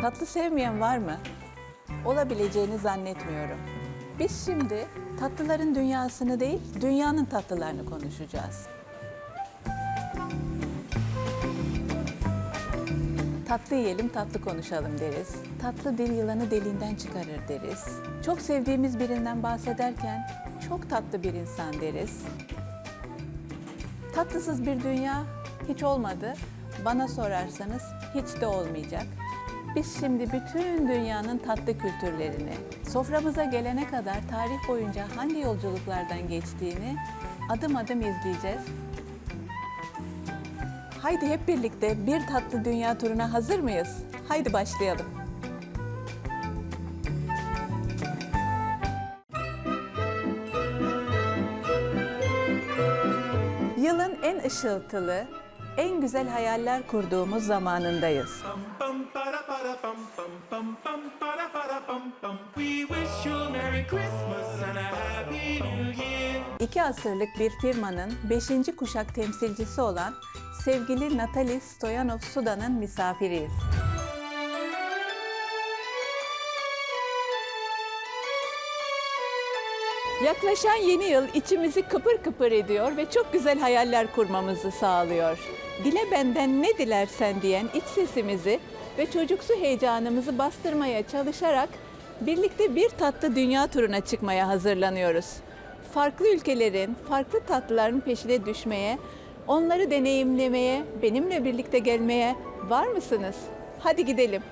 Tatlı sevmeyen var mı? Olabileceğini zannetmiyorum. Biz şimdi tatlıların dünyasını değil, dünyanın tatlılarını konuşacağız. Tatlı yiyelim, tatlı konuşalım deriz. Tatlı dil yılanı deliğinden çıkarır deriz. Çok sevdiğimiz birinden bahsederken çok tatlı bir insan deriz. Tatlısız bir dünya hiç olmadı. Bana sorarsanız hiç de olmayacak. Biz şimdi bütün dünyanın tatlı kültürlerini, soframıza gelene kadar tarih boyunca hangi yolculuklardan geçtiğini adım adım izleyeceğiz. Haydi hep birlikte bir tatlı dünya turuna hazır mıyız? Haydi başlayalım. Yılın en ışıltılı, en güzel hayaller kurduğumuz zamanındayız. İki asırlık bir firmanın beşinci kuşak temsilcisi olan sevgili Natalie Stoyanov Suda'nın misafiriyiz. Yaklaşan yeni yıl içimizi kıpır kıpır ediyor ve çok güzel hayaller kurmamızı sağlıyor. Dile benden ne dilersen diyen iç sesimizi ve çocuksu heyecanımızı bastırmaya çalışarak birlikte bir tatlı dünya turuna çıkmaya hazırlanıyoruz. Farklı ülkelerin, farklı tatlıların peşine düşmeye, onları deneyimlemeye, benimle birlikte gelmeye var mısınız? Hadi gidelim.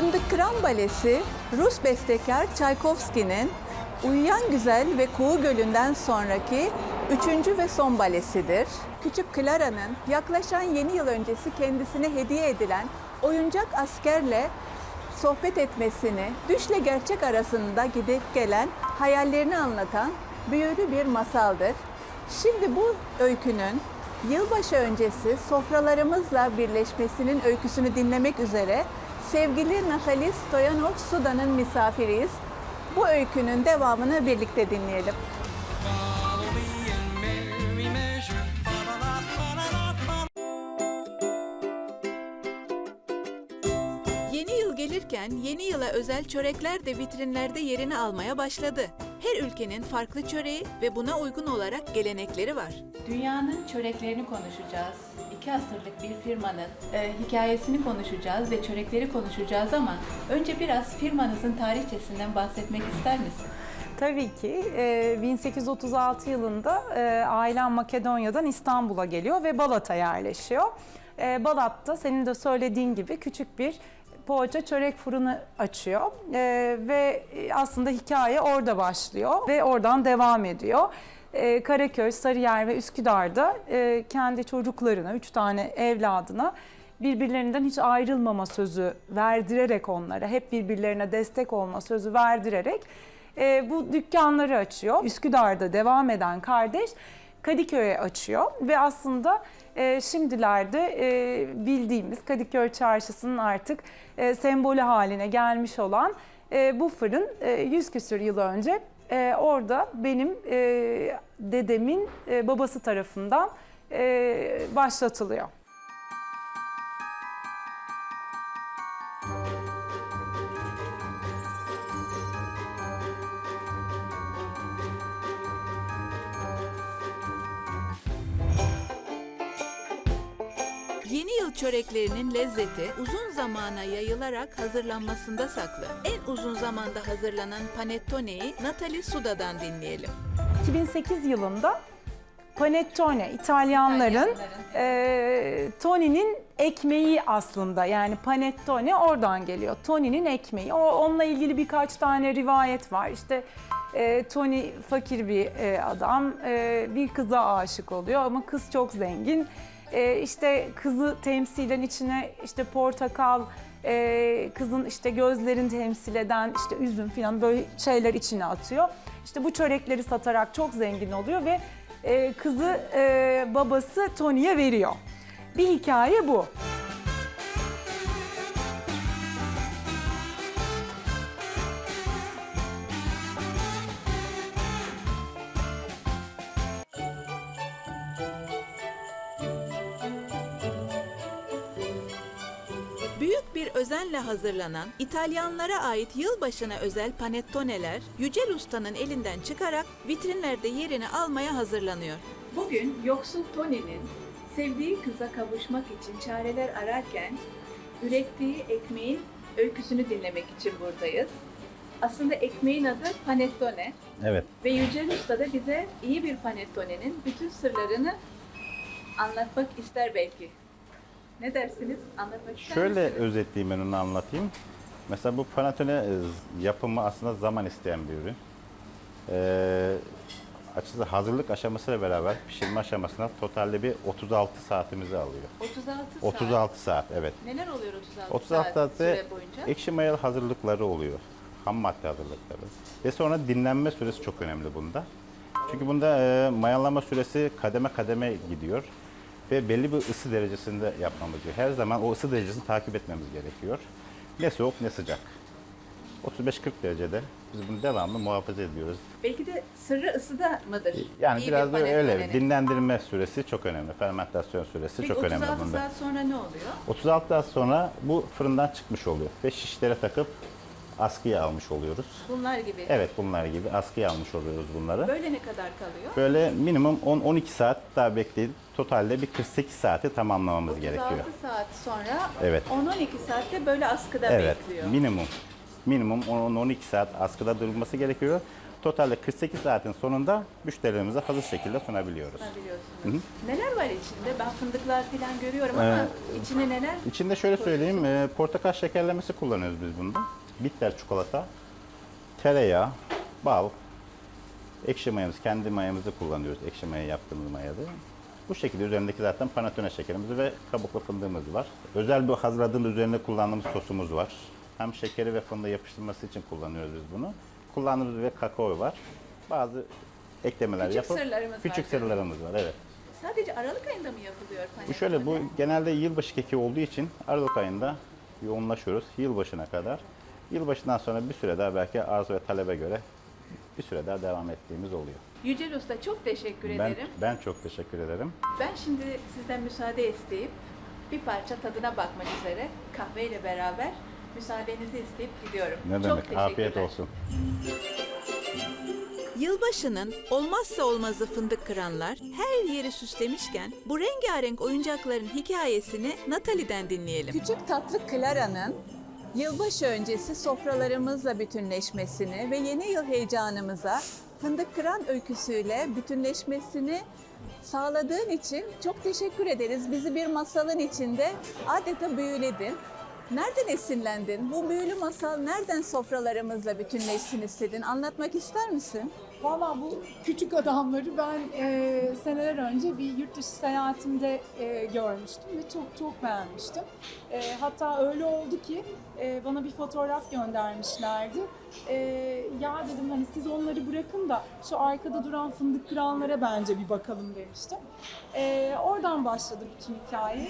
Fındık Kıran Balesi, Rus bestekar Çaykovski'nin Uyuyan Güzel ve Kuğu Gölü'nden sonraki üçüncü ve son balesidir. Küçük Clara'nın yaklaşan yeni yıl öncesi kendisine hediye edilen oyuncak askerle sohbet etmesini, düşle gerçek arasında gidip gelen hayallerini anlatan büyülü bir masaldır. Şimdi bu öykünün yılbaşı öncesi sofralarımızla birleşmesinin öyküsünü dinlemek üzere sevgili Natalie Stoyanov Suda'nın misafiriyiz. Bu öykünün devamını birlikte dinleyelim. Yeni yıl gelirken yeni yıla özel çörekler de vitrinlerde yerini almaya başladı. Her ülkenin farklı çöreği ve buna uygun olarak gelenekleri var. Dünyanın çöreklerini konuşacağız. İki asırlık bir firmanın e, hikayesini konuşacağız ve çörekleri konuşacağız ama önce biraz firmanızın tarihçesinden bahsetmek ister misin? Tabii ki. e, 1836 yılında e, ailem Makedonya'dan İstanbul'a geliyor ve Balat'a yerleşiyor. E, Balat'ta senin de söylediğin gibi küçük bir poğaça çörek fırını açıyor E, ve aslında hikaye orada başlıyor ve oradan devam ediyor. E, Karaköy, Sarıyer ve Üsküdar'da e, kendi çocuklarına, üç tane evladına birbirlerinden hiç ayrılmama sözü verdirerek onlara, hep birbirlerine destek olma sözü verdirerek e, bu dükkanları açıyor. Üsküdar'da devam eden kardeş Kadıköy'e açıyor ve aslında e, şimdilerde bildiğimiz Kadıköy Çarşısı'nın artık sembolü haline gelmiş olan bu fırın e, 100 küsür yıl önce e, orada benim e, dedemin e, babası tarafından e, başlatılıyor. Çöreklerinin lezzeti uzun zamana yayılarak hazırlanmasında saklı. En uzun zamanda hazırlanan panettone'yi Natalie Suda'dan dinleyelim. 2008 yılında Panettone İtalyanların İtalyanların. e, Tony'nin ekmeği aslında yani panettone oradan geliyor. Tony'nin ekmeği. O onunla ilgili birkaç tane rivayet var. İşte e, Tony fakir bir e, adam, e, bir kıza aşık oluyor ama kız çok zengin. E, işte kızı temsilen içine işte portakal, e, kızın işte gözlerini temsil eden işte üzüm falan böyle şeyler içine atıyor. İşte bu çörekleri satarak çok zengin oluyor ve e, kızı e, babası Tony'ye veriyor. Bir hikaye bu. Özenle hazırlanan İtalyanlara ait yılbaşına özel panettoneler Yücel Usta'nın elinden çıkarak vitrinlerde yerini almaya hazırlanıyor. Bugün yoksul Tony'nin sevdiği kıza kavuşmak için çareler ararken ürettiği ekmeğin öyküsünü dinlemek için buradayız. Aslında ekmeğin adı panettone Evet. ve Yücel Usta da bize iyi bir panettone'nin bütün sırlarını anlatmak ister belki. Ne dersiniz? Anlatmak ister Şöyle misiniz? özetleyeyim ben onu anlatayım. Mesela bu panetone e, yapımı aslında zaman isteyen bir ürün. Ee, açıkçası hazırlık aşamasıyla beraber pişirme aşamasına totalde bir 36 saatimizi alıyor. 36 saat. 36 saat evet. Neler oluyor 36, 36 saat saatte süre boyunca? ekşi mayalı hazırlıkları oluyor. Ham madde hazırlıkları. Ve sonra dinlenme süresi çok önemli bunda. Çünkü bunda e, mayalama süresi kademe kademe gidiyor. Ve belli bir ısı derecesinde yapmamız gerekiyor. Her zaman o ısı derecesini takip etmemiz gerekiyor. Ne soğuk ne sıcak. 35-40 derecede biz bunu devamlı muhafaza ediyoruz. Belki de sırrı ısıda mıdır? Yani İyi biraz bir da öyle. panettone'nin. Dinlendirme süresi çok önemli. Fermentasyon süresi Peki çok önemli 36 bunda. saat sonra ne oluyor? 36 saat sonra bu fırından çıkmış oluyor ve şişlere takıp askıya almış oluyoruz. Bunlar gibi. Evet bunlar gibi askıya almış oluyoruz bunları. Böyle ne kadar kalıyor? Böyle minimum 10-12 saat daha bekleyip totalde bir 48 saati tamamlamamız 36 gerekiyor. saat sonra Evet. 10-12 saatte böyle askıda Evet bekliyor. minimum. Minimum 10-12 saat askıda durulması gerekiyor. Totalde 48 saatin sonunda müşterilerimize hazır şekilde sunabiliyoruz. Ha, biliyorsunuz. Neler var içinde? Ben fındıklar falan görüyorum ama Ee, içine neler? İçinde şöyle söyleyeyim, e, portakal şekerlemesi kullanıyoruz biz bunda. Bitter çikolata, tereyağı, bal, ekşi mayamız, kendi mayamızı kullanıyoruz. Ekşi maya yaptığımız mayada. Bu şekilde üzerindeki zaten panatone şekerimiz ve kabuklu fındığımız var. Özel bir hazırladığımız üzerine kullandığımız sosumuz var. Hem şekeri ve fındığı yapıştırması için kullanıyoruz biz bunu. Kullandığımız ve kakao var. Bazı eklemeler Küçük yapıp sırlarımız var küçük canım. sırlarımız var. Evet. Sadece Aralık ayında mı yapılıyor Bu panettone? şöyle bu genelde yılbaşı keki olduğu için Aralık ayında yoğunlaşıyoruz yılbaşına kadar. Yılbaşından sonra bir süre daha belki arzu ve talebe göre bir süre daha devam ettiğimiz oluyor. Yücel Usta çok teşekkür Ben ederim. ben çok teşekkür ederim. Ben şimdi sizden müsaade isteyip bir parça tadına bakmak üzere kahveyle beraber müsaadenizi isteyip gidiyorum. Ne Çok demek? Afiyet olsun. Yılbaşının olmazsa olmazı fındık kıranlar her yeri süslemişken bu rengarenk oyuncakların hikayesini Natalie'den dinleyelim. Küçük tatlı Clara'nın yılbaşı öncesi sofralarımızla bütünleşmesini ve yeni yıl heyecanımıza fındık kıran öyküsüyle bütünleşmesini sağladığın için çok teşekkür ederiz. Bizi bir masalın içinde adeta büyüledin. Nereden esinlendin? Bu büyülü masal nereden sofralarımızla bütünleşsin istedin? Anlatmak ister misin? Valla bu küçük adamları ben e, seneler önce bir yurt dışı seyahatimde e, görmüştüm ve çok çok beğenmiştim. E, hatta öyle oldu ki e, bana bir fotoğraf göndermişlerdi. E, ya dedim hani siz onları bırakın da şu arkada duran fındık kıranlara bence bir bakalım demiştim. E, oradan başladı bütün hikaye.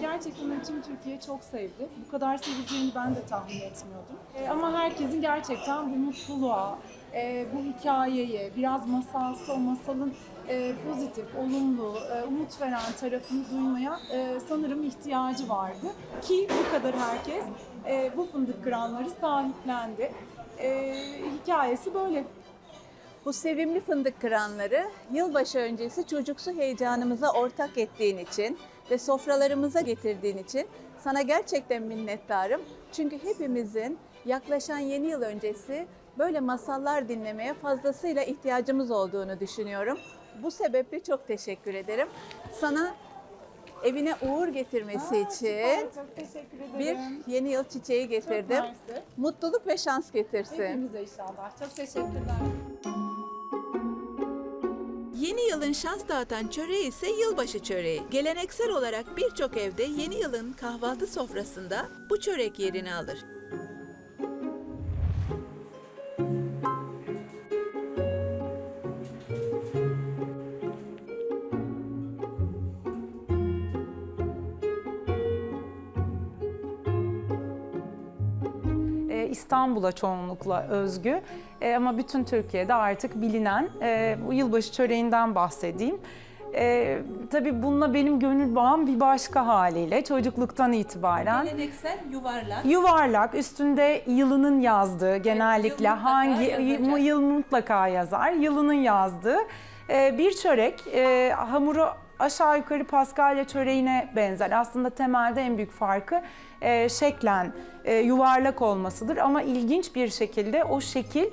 Gerçekten tüm Türkiye çok sevdi. Bu kadar sevileceğini ben de tahmin etmiyordum. E, ama herkesin gerçekten bu mutluluğa, e, bu hikayeye, biraz masalsı o masalın e, pozitif, olumlu, e, umut veren tarafını duymaya e, sanırım ihtiyacı vardı. Ki bu kadar herkes e, bu fındık kıranları sahiplendi. E, hikayesi böyle. Bu sevimli fındık kıranları yılbaşı öncesi çocuksu heyecanımıza ortak ettiğin için ve sofralarımıza getirdiğin için sana gerçekten minnettarım. Çünkü hepimizin yaklaşan yeni yıl öncesi böyle masallar dinlemeye fazlasıyla ihtiyacımız olduğunu düşünüyorum. Bu sebeple çok teşekkür ederim. Sana evine uğur getirmesi Aa, için süper, çok teşekkür bir yeni yıl çiçeği getirdim. Mutluluk ve şans getirsin. Hepimize inşallah. Çok teşekkürler. Yeni yılın şans dağıtan çöreği ise yılbaşı çöreği. Geleneksel olarak birçok evde yeni yılın kahvaltı sofrasında bu çörek yerini alır. İstanbul'a çoğunlukla özgü E, ama bütün Türkiye'de artık bilinen e, bu yılbaşı çöreğinden bahsedeyim. Ee, tabii bununla benim gönül bağım bir başka haliyle çocukluktan itibaren. Geleneksel yuvarlak. Yuvarlak, üstünde yılının yazdığı genellikle yıl mutlaka hangi yıl mutlaka yazar, yılının yazdığı e, bir çörek. E, hamuru aşağı yukarı Paskalya çöreğine benzer. Aslında temelde en büyük farkı e, şeklen e, yuvarlak olmasıdır ama ilginç bir şekilde o şekil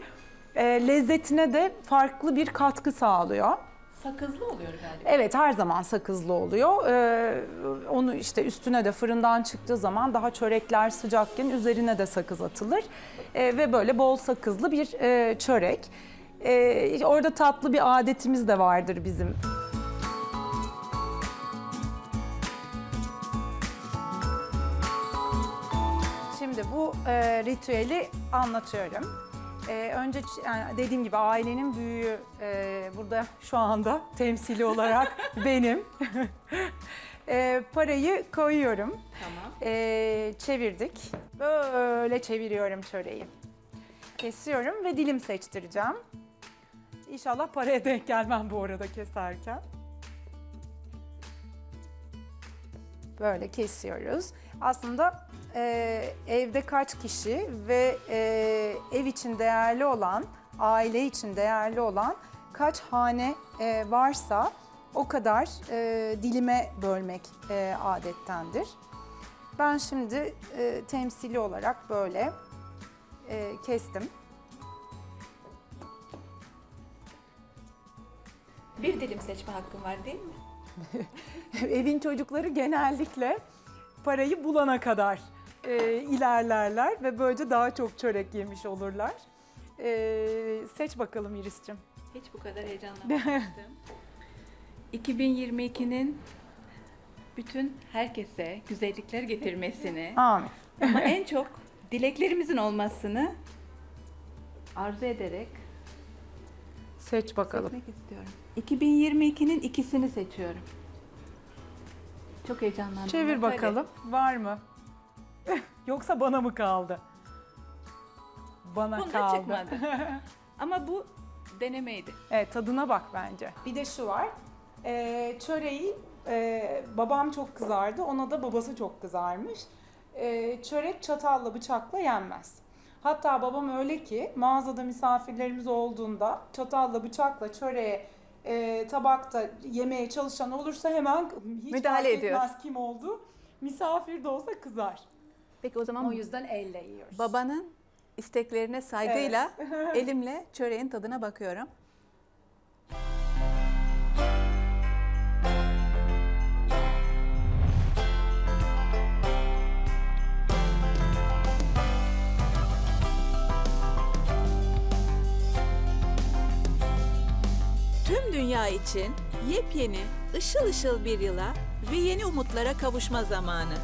e, lezzetine de farklı bir katkı sağlıyor. Sakızlı oluyor galiba. Evet her zaman sakızlı oluyor. Ee, onu işte üstüne de fırından çıktığı zaman daha çörekler sıcakken üzerine de sakız atılır. Ee, ve böyle bol sakızlı bir e, çörek. Ee, orada tatlı bir adetimiz de vardır bizim. Şimdi bu e, ritüeli anlatıyorum. E, önce ç- yani dediğim gibi ailenin büyüğü e, burada şu anda temsili olarak benim. E, parayı koyuyorum. Tamam. E, çevirdik. Böyle çeviriyorum çöreği. Kesiyorum ve dilim seçtireceğim. İnşallah paraya denk gelmem bu arada keserken. Böyle kesiyoruz. Aslında e, evde kaç kişi ve e, ev için değerli olan, aile için değerli olan kaç hane e, varsa o kadar e, dilime bölmek e, adettendir. Ben şimdi e, temsili olarak böyle e, kestim. Bir dilim seçme hakkım var değil mi? Evin çocukları genellikle parayı bulana kadar e, ilerlerler ve böylece daha çok çörek yemiş olurlar. E, seç bakalım Iris'cim. Hiç bu kadar heyecanlanmamıştım. 2022'nin bütün herkese güzellikler getirmesini Amin. ama en çok dileklerimizin olmasını arzu ederek Seç bakalım. seçmek istiyorum. 2022'nin ikisini seçiyorum. Çok heyecanlandım. Çevir Hadi. bakalım. Var mı? Yoksa bana mı kaldı? Bana Bunda kaldı. çıkmadı. Ama bu denemeydi. Evet tadına bak bence. Bir de şu var. Ee, çöreği e, babam çok kızardı. Ona da babası çok kızarmış. Ee, çörek çatalla bıçakla yenmez. Hatta babam öyle ki mağazada misafirlerimiz olduğunda çatalla bıçakla çöreğe e, tabakta yemeye çalışan olursa hemen hiç Müdahale fark ediyor. etmez kim oldu. Misafir de olsa kızar. Peki o zaman O yüzden elle yiyoruz. babanın isteklerine saygıyla elimle çöreğin tadına bakıyorum. Tüm dünya için yepyeni, ışıl ışıl bir yıla ve yeni umutlara kavuşma zamanı.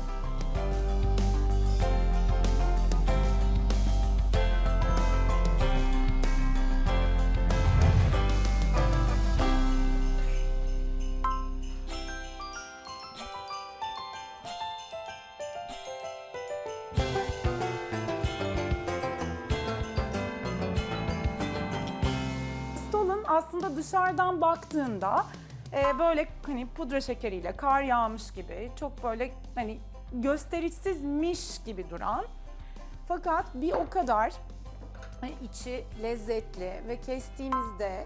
Dışarıdan baktığında e, böyle hani pudra şekeriyle kar yağmış gibi çok böyle hani gösterişsizmiş gibi duran fakat bir o kadar hani içi lezzetli ve kestiğimizde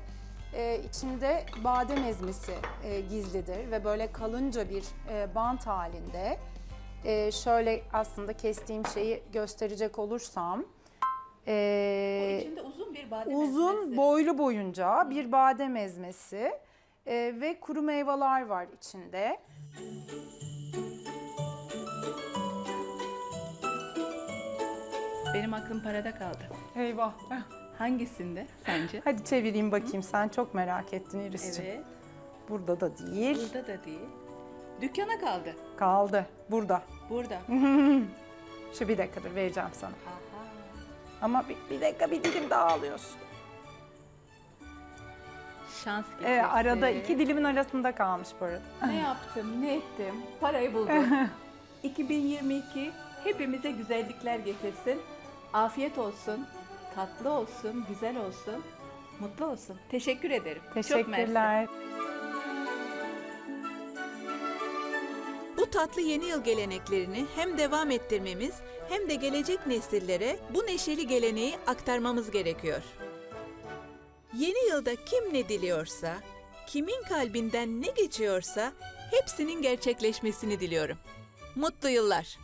e, içinde badem ezmesi e, gizlidir ve böyle kalınca bir e, bant halinde. E, şöyle aslında kestiğim şeyi gösterecek olursam. e, İçinde uzun bir badem Uzun ezmesi. boylu boyunca bir badem ezmesi e, ve kuru meyveler var içinde. Benim aklım parada kaldı. Eyvah. Hangisinde sence? Hadi çevireyim bakayım. Sen çok merak ettin Iris'ciğim. Evet. Burada da değil. Burada da değil. Dükkana kaldı. Kaldı. Burada. Burada. Şu bir dakikadır vereceğim sana. Aha. Ama bir, bir dakika bir dilim daha alıyorsun. Şans Ee, getirdi. arada iki dilimin arasında kalmış bu arada. Ne yaptım, ne ettim? Parayı buldum. 2022 hepimize güzellikler getirsin. Afiyet olsun, tatlı olsun, güzel olsun, mutlu olsun. Teşekkür ederim. Çok mersi. Teşekkürler. Tatlı yeni yıl geleneklerini hem devam ettirmemiz hem de gelecek nesillere bu neşeli geleneği aktarmamız gerekiyor. Yeni yılda kim ne diliyorsa, kimin kalbinden ne geçiyorsa hepsinin gerçekleşmesini diliyorum. Mutlu yıllar.